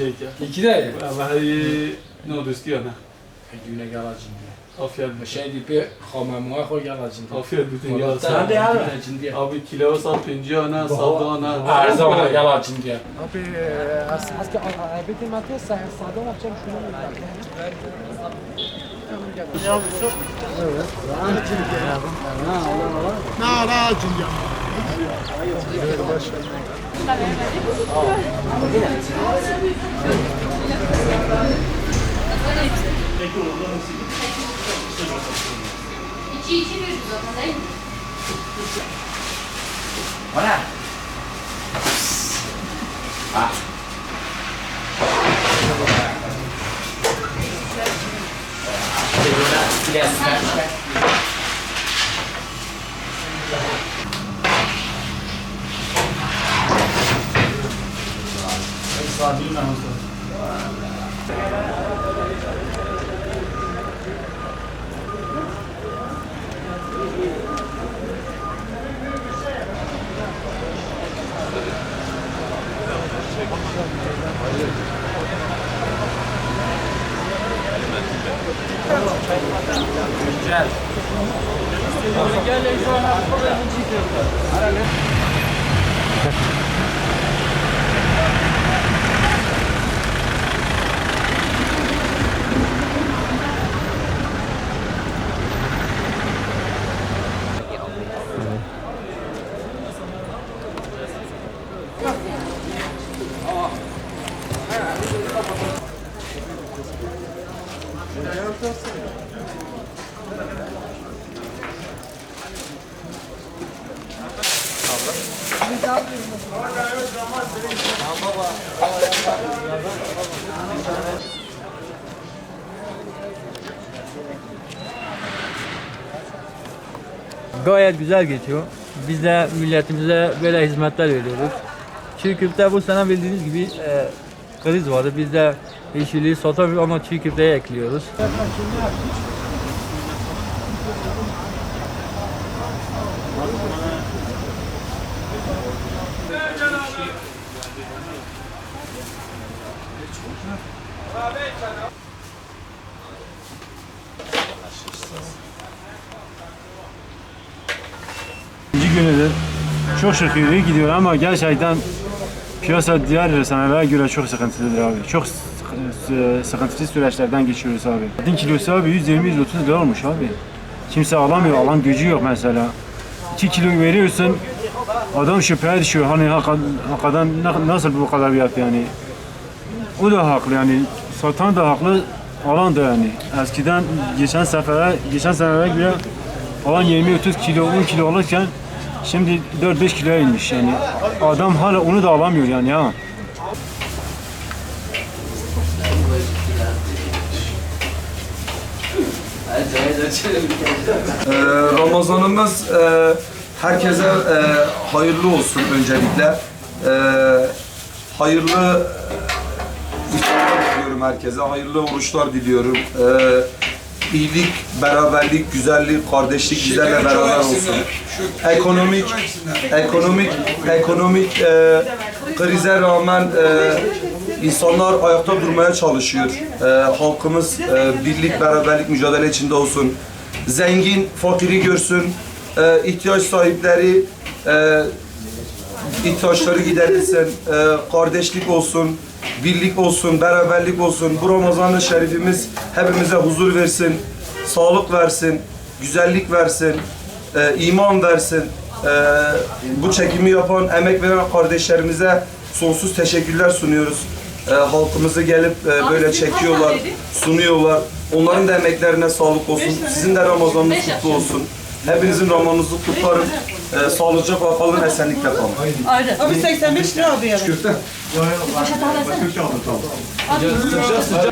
Heykel. Ikide? Vallahi no dosti ana. Hegüne gelacindi. Afiyet olsun. Şey diye hamamına koy gelacindi. Afiyet bütün gelacindi. Sen de abi. Abi kilo sal pinci ana, salda ana. Her zaman gelacindi. Abi e, az ki abi de matı sen salda ana çek şunu. Ne yapıyorsun? Ne yapıyorsun? Ne yapıyorsun? Ne yapıyorsun? İçi içi bir zaten değil mi? Saatini ben olsun. Güzel. Gel şu an hafif bir şey yapalım. Gayet güzel geçiyor. Biz de milletimize böyle hizmetler veriyoruz. Çiğ köfte bu sene bildiğiniz gibi e, kriz vardı. Biz de yeşilliği satamıyoruz ama çiğ ekliyoruz. İkinci günüdür. Çok şükür iyi gidiyor ama gerçekten piyasa diğer senelere göre çok sıkıntılıdır abi. Çok sıkı- sıkıntılı süreçlerden geçiyoruz abi. Etin kilosu abi 120-130 lira olmuş abi. Kimse alamıyor, alan gücü yok mesela. 2 kilo veriyorsun, adam şüpheye düşüyor. Hani hakikaten, hakikaten na- nasıl bu kadar fiyat yani? O da haklı yani. Satan da haklı, alan da yani. Eskiden geçen sefere, geçen senelere göre alan 20-30 kilo, 10 kilo alırken şimdi 4-5 kiloya inmiş yani. Adam hala onu da alamıyor yani ha. Ee, Ramazanımız e, herkese e, hayırlı olsun öncelikle. E, hayırlı e, iftarlar diliyorum herkese. Hayırlı oruçlar diliyorum. E, iyilik, beraberlik, güzellik, kardeşlik bizlerle beraber olsun. Ekonomik, ekonomik, ekonomik e, krize rağmen e, insanlar ayakta durmaya çalışıyor. E, halkımız e, birlik, beraberlik mücadele içinde olsun. Zengin, fakiri görsün. E, ihtiyaç sahipleri e, ihtiyaçları giderilsin, e, kardeşlik olsun, birlik olsun, beraberlik olsun. Bu Ramazan-ı Şerifimiz hepimize huzur versin, sağlık versin, güzellik versin, e, iman versin. E, bu çekimi yapan, emek veren kardeşlerimize sonsuz teşekkürler sunuyoruz. E, halkımızı gelip e, böyle çekiyorlar, sunuyorlar. Onların da emeklerine sağlık olsun. Sizin de Ramazanınız kutlu olsun. Hepinizin Ramazanınızı kutlarım. E, sağlıcakla kalın, esenlikle kalın. Abi 85 lira abi yani. Poşet alasana. Sıcak sıcak